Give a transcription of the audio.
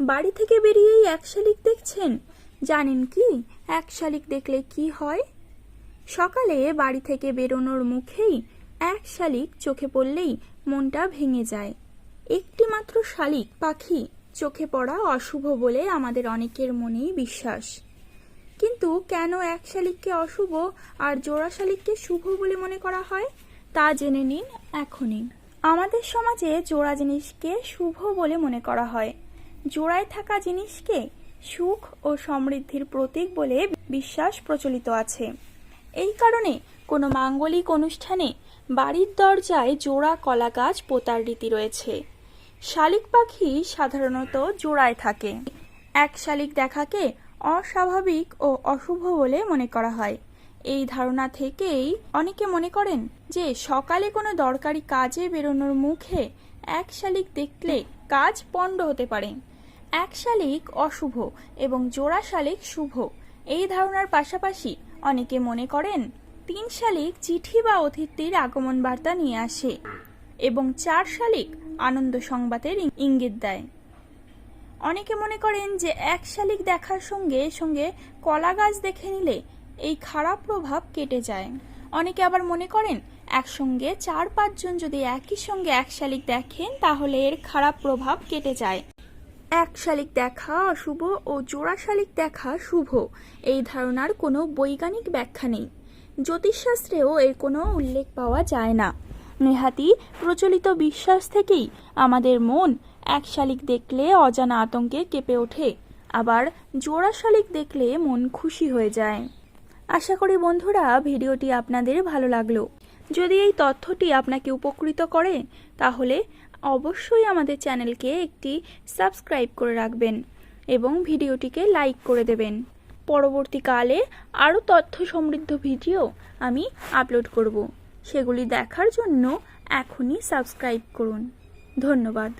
বাড়ি থেকে বেরিয়েই এক শালিক দেখছেন। জানেন কি? এক শালিক দেখলে কি হয়? সকালে বাড়ি থেকে বেরোনোর মুখেই এক শালিক চোখে পড়লেই মনটা ভেঙে যায়। একটি মাত্র শালিক, পাখি, চোখে পড়া অশুভ বলে আমাদের অনেকের মনেই বিশ্বাস। কিন্তু কেন এক শালিককে অশুভ আর জোড়া শালিককে শুভ বলে মনে করা হয়? তা জেনে নিন এখনই। আমাদের সমাজে জোড়া জিনিসকে শুভ বলে মনে করা হয়। জোড়ায় থাকা জিনিসকে সুখ ও সমৃদ্ধির প্রতীক বলে বিশ্বাস প্রচলিত আছে। এই কারণে কোনো মাঙ্গলিক অনুষ্ঠানে বাড়ির দরজায় জোড়া কলা গাছ পোতার রীতি রয়েছে। শালিক পাখি সাধারণত জোড়ায় থাকে। এক শালিক দেখাকে অস্বাভাবিক ও অশুভ বলে মনে করা হয়। এই ধারণা থেকেই অনেকে মনে করেন যে সকালে কোনো দরকারি কাজে বেরোনোর মুখে এক শালিক দেখলে কাজ পণ্ড হতে পারে। এক শালিক অশুভ এবং জোড়া শালিক শুভ। এই ধারণার পাশাপাশি অনেকে মনে করেন, তিন শালিক চিঠি বা অতিথির আগমন বার্তা নিয়ে আসে এবং চার শালিক আনন্দ সংবাদের ইঙ্গিত দেয়। অনেকে মনে করেন যে এক শালিক দেখার সঙ্গে সঙ্গে কলা গাছ দেখে নিলে এই খারাপ প্রভাব কেটে যায়। অনেকে আবার মনে করেন, একসঙ্গে চার পাঁচজন যদি একই সঙ্গে এক শালিক দেখেন, তাহলে এর খারাপ প্রভাব কেটে যায়। এক শালিক দেখা অশুভ ও জোড়া শালিক দেখা শুভ। এই ধারণার কোনো বৈজ্ঞানিক ব্যাখ্যা নেই। জ্যোতিষশাস্ত্রেও এর কোনো উল্লেখ পাওয়া যায় না। নেহাতি প্রচলিত বিশ্বাস থেকেই আমাদের মন এক শালিক দেখলে অজানা আতঙ্কে কেঁপে ওঠে, আবার জোড়া শালিক দেখলে মন খুশি হয়ে যায়। আশা করি বন্ধুরা, ভিডিওটি আপনাদের ভালো লাগল। যদি এই তথ্যটি আপনাকে উপকৃত করে, তাহলে অবশ্যই আমাদের চ্যানেলকে একটি সাবস্ক্রাইব করে রাখবেন এবং ভিডিওটিকে লাইক করে দেবেন। পরবর্তীকালে আরও তথ্য সমৃদ্ধ ভিডিও আমি আপলোড করব। সেগুলি দেখার জন্য এখনই সাবস্ক্রাইব করুন। ধন্যবাদ।